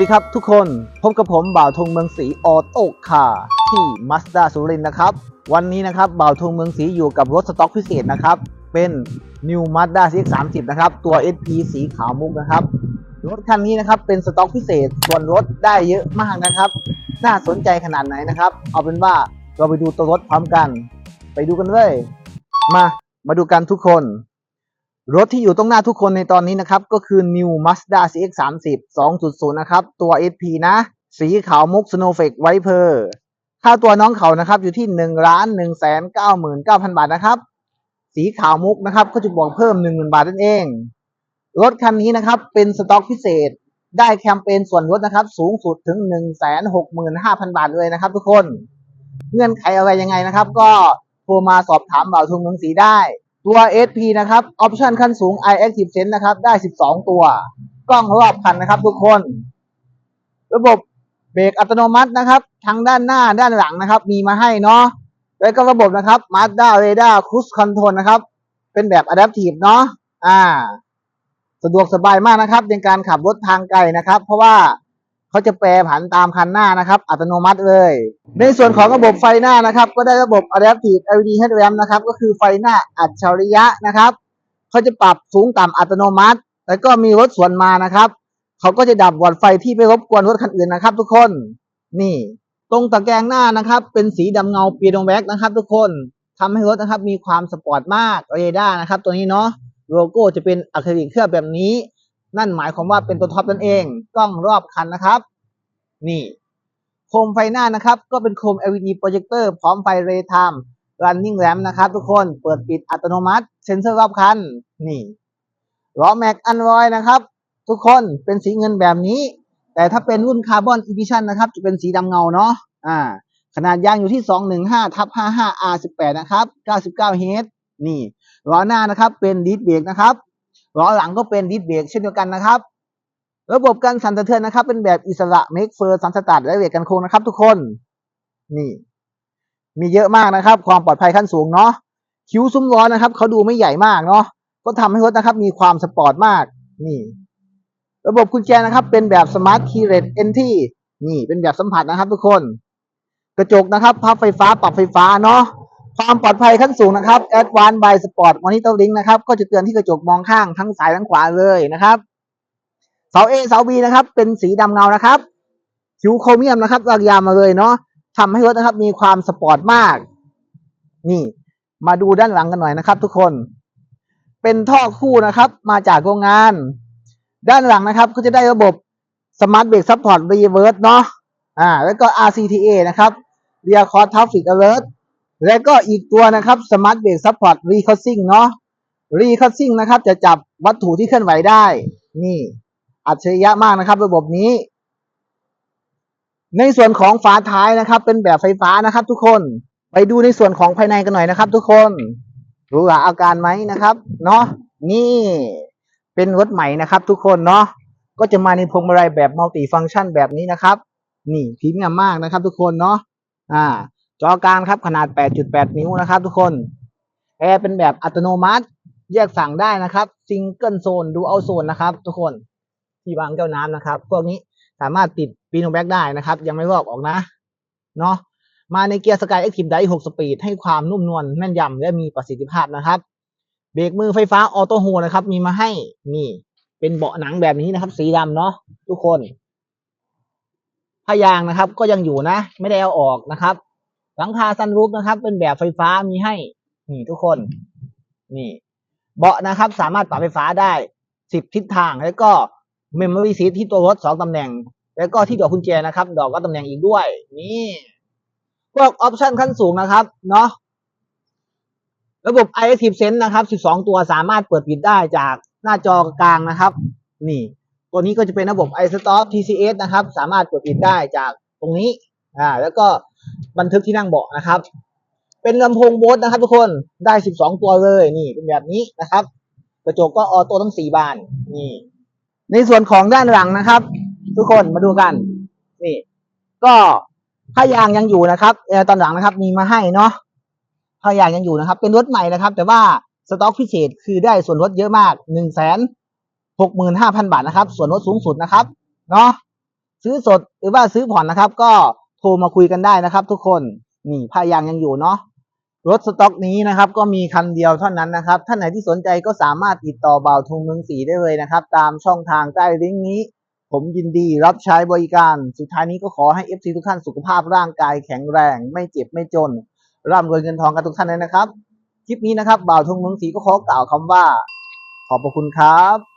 วัสดีครับทุกคน พบกับผมบ่าวธงเมืองศรีออโต้คาร์ที่มาสด้าสุรินทร์นะครับ วันนี้นะครับบ่าวธงเมืองศรีอยู่กับรถสต็อกพิเศษนะครับ เป็น New Mazda CX-30 นะครับ ตัว SP สีขาวมุกนะครับ รถคันนี้นะครับเป็นสต็อกพิเศษส่วนลดได้เยอะมากนะครับ น่าสนใจขนาดไหนนะครับ เอาเป็นว่าเราไปดูตัวรถพร้อมกัน ไปดูกันเลย มามาดูกันทุกคน รถที่อยู่ตรงหน้าทุกคนในตอนนี้นะครับ ก็คือ New Mazda CX-30 2.0 นะครับ ตัว SP นะ สีขาวมุก Snowflake Viper ค่าตัวน้องเขานะครับ อยู่ที่1ล้าน199,000 บาทนะครับ สีขาวมุกนะครับ ก็จะบวกเพิ่ม 10,000 บาทนั่นเอง รถคันนี้นะครับ เป็นสต็อกพิเศษ ได้แคมเปญส่วนลดนะครับ สูงสุดถึง 165,000 บาทเลยนะครับ ทุกคน เงื่อนไขอะไรยังไงนะครับ ก็โทรมาสอบถามบ่าวทุงเมืองศรีได้ ตัว SP นะครับออปชันขั้นสูง i Active Sense นะครับ ได้ 12 ตัว กล้องรอบคันนะครับทุกคน ระบบเบรกอัตโนมัตินะครับทั้งด้านหน้าด้านหลังนะครับ มีมาให้เนาะแล้วก็ระบบนะครับ Mazda Radar Cruise Control นะครับ เป็นแบบ Adaptive เนาะอ่า สะดวกสบายมากนะครับในการขับรถทางไกลนะครับ เพราะว่า เขาจะแปรผันตามคันหน้านะครับ อัตโนมัติเลย ในส่วนของระบบไฟหน้านะครับ ก็ได้ระบบ Adaptive LED Headlamp นะครับ ก็คือไฟหน้าอัจฉริยะนะครับเขาจะปรับสูงต่ำอัตโนมัติ แล้วก็มีรถสวนมานะครับเขาก็จะดับหลอดไฟที่ไปรบกวนรถคันอื่นนะครับ ทุกคน นี่ ตรงตะแกรงหน้านะครับ เป็นสีดำเงาเปียโนแบ็กนะครับ ทุกคนทำให้รถนะครับมีความสปอร์ตมากเรดาร์นะครับ ตัวนี้เนาะโลโก้จะเป็นอะคริลิกเคลือบแบบนี้ นั่นหมายความว่าเป็นตัวท็อปนั่นเองกล้องรอบคันนะครับ นี่ โคมไฟหน้านะครับ ก็เป็นโคม LED โปรเจคเตอร์พร้อมไฟเรย์ไทม์ running lamp นะครับ ทุกคนเปิดปิดอัตโนมัติ เซ็นเซอร์รอบคัน นี่ล้อแม็กอันรอยนะครับ ทุกคนเป็นสีเงินแบบนี้ แต่ถ้าเป็นรุ่นคาร์บอนอีดิชันนะครับ จะเป็นสีดำเงาเนาะอ่า ขนาดยางอยู่ที่ 215ทับ55 R18 นะครับ 99เฮดนี่ล้อหน้านะครับเป็นดิสเบรกนะครับ ล้อหลังก็เป็นดิสเบรกเช่นเดียวกันนะครับ ระบบการสั่นสะเทือนนะครับ เป็นแบบอิสระเมกเฟอร์สันสตาร์ทและเวทกันโค้งนะครับ ทุกคน นี่ มีเยอะมากนะครับ ความปลอดภัยขั้นสูงเนาะคิ้วซุ้มล้อนะครับเขาดูไม่ใหญ่มากเนาะก็ทำให้รถนะครับ มีความสปอร์ตมาก นี่ ระบบกุญแจนะครับ เป็นแบบสมาร์ทคีย์เร e เอนที่นี่เป็นแบบสัมผัสนะครับ ทุกคน กระจกนะครับ พับไฟฟ้าปรับไฟฟ้าเนาะ ความปลอดภัยขั้นสูงนะครับ Advanced by Sport Monitoring นะครับ ก็จะเตือนที่กระจกมองข้างทั้งซ้ายทั้งขวาเลยนะครับ เสา A เสา B นะครับ เป็นสีดำเงานะครับคิวโครเมียมนะครับลากยาวมาเลยเนาะทำให้รถนะครับ มีความสปอร์ตมาก นี่ มาดูด้านหลังกันหน่อยนะครับ ทุกคน เป็นท่อคู่นะครับ มาจากโรงงาน ด้านหลังนะครับก็จะได้ระบบ Smart Brake Support Reverse เนาะอ่า แล้วก็ RCTA นะครับ Rear Cross Traffic Alert และก็อีกตัวนะครับ Smart Brake Support Recrossing เนาะ Recrossing นะครับ จะจับวัตถุที่เคลื่อนไหวได้ นี่ อัจฉริยะมากนะครับ ระบบนี้ ในส่วนของฝาท้ายนะครับ เป็นแบบไฟฟ้านะครับ ทุกคน ไปดูในส่วนของภายในกันหน่อยนะครับ ทุกคนรูหราอาการไหมนะครับ เนาะนี่เป็นรถใหม่นะครับ ทุกคนเนาะก็จะมาในพวงมาลัยแบบมัลติฟังก์ชันแบบนี้นะครับ นี่พรีเมียมมากนะครับ ทุกคนเนาะอ่า จอกลางครับขนาด 8.8 นิ้วนะครับทุกคนแอร์เป็นแบบอัตโนมัติแยกสั่งได้นะครับซิงเกิลโซนดูเอาโซนนะครับ ทุกคนที่วางแก้วน้ำนะครับ พวกนี้สามารถติดปีโนแบ็กได้นะครับ ยังไม่ลอกออกนะเนาะมาในเกียร์สกาย Active Drive 6สปีดให้ความนุ่มนวลแม่นยำและมีประสิทธิภาพนะครับ เบรกมือไฟฟ้าออโต้โฮนะครับ มีมาให้นี่ เป็นเบาะหนังแบบนี้นะครับ สีดำเนาะทุกคนผ้ายางนะครับ ก็ยังอยู่นะ ไม่ได้เอาออกนะครับ หลังคาซันรูฟนะครับ เป็นแบบไฟฟ้ามีให้ นี่ทุกคน นี่ เบาะนะครับ สามารถปรับไฟฟ้าได้สิบทิศทาง แล้วก็เมมโมรี่ซีทที่ตัวรถสองตำแหน่ง แล้วก็ที่ดอกกุญแจนะครับ ดอกก็ตำแหน่งอีกด้วย นี่พวกออปชันขั้นสูงนะครับ เนาะระบบ i Active Sense นะครับ 12 ตัวสามารถเปิดปิดได้จากหน้าจอกลางนะครับ นี่ ตัวนี้ก็จะเป็นระบบ iStop TCS นะครับ สามารถเปิดปิดได้จากตรงนี้ อ่า แล้วก็ บันทึกที่นั่งเบาะนะครับ เป็นลำโพงโบสนะครับทุกคนได้ 12 ตัวเลยนี่เป็นแบบนี้นะครับ กระจกก็ออโต้ทั้ง4บานนี่ ในส่วนของด้านหลังนะครับ ทุกคนมาดูกันนี่ ก็ผ้ายางยังอยู่นะครับแอร์ตอนหลังนะครับ มีมาให้เนาะผ้ายางยังอยู่นะครับ เป็นรถใหม่นะครับ แต่ว่าสต็อกพิเศษคือได้ส่วนลดเยอะมากหนึ่งแสนหกหมื่นห้าพันบาทนะครับ ส่วนลดสูงสุดนะครับ เนาะซื้อสดหรือว่าซื้อผ่อนนะครับ ก็ โทรมาคุยกันได้นะครับ ทุกคนนี่ผ้ายางยังอยู่เนาะรถสต็อกนี้นะครับ ก็มีคันเดียวเท่านั้นนะครับ ท่านไหนที่สนใจก็สามารถติดต่อบ่าวทงเมืองสีได้เลยนะครับ ตามช่องทางใต้ลิงก์นี้ ผมยินดีรับใช้บริการ สุดท้ายนี้ก็ขอให้ FC ทุกท่านสุขภาพร่างกายแข็งแรง ไม่เจ็บไม่จน ร่ำรวยเงินทองกันทุกท่านเลยนะครับ คลิปนี้นะครับบ่าวทงเมืองศรีก็ขอกล่าวคำว่า ขอบพระคุณครับ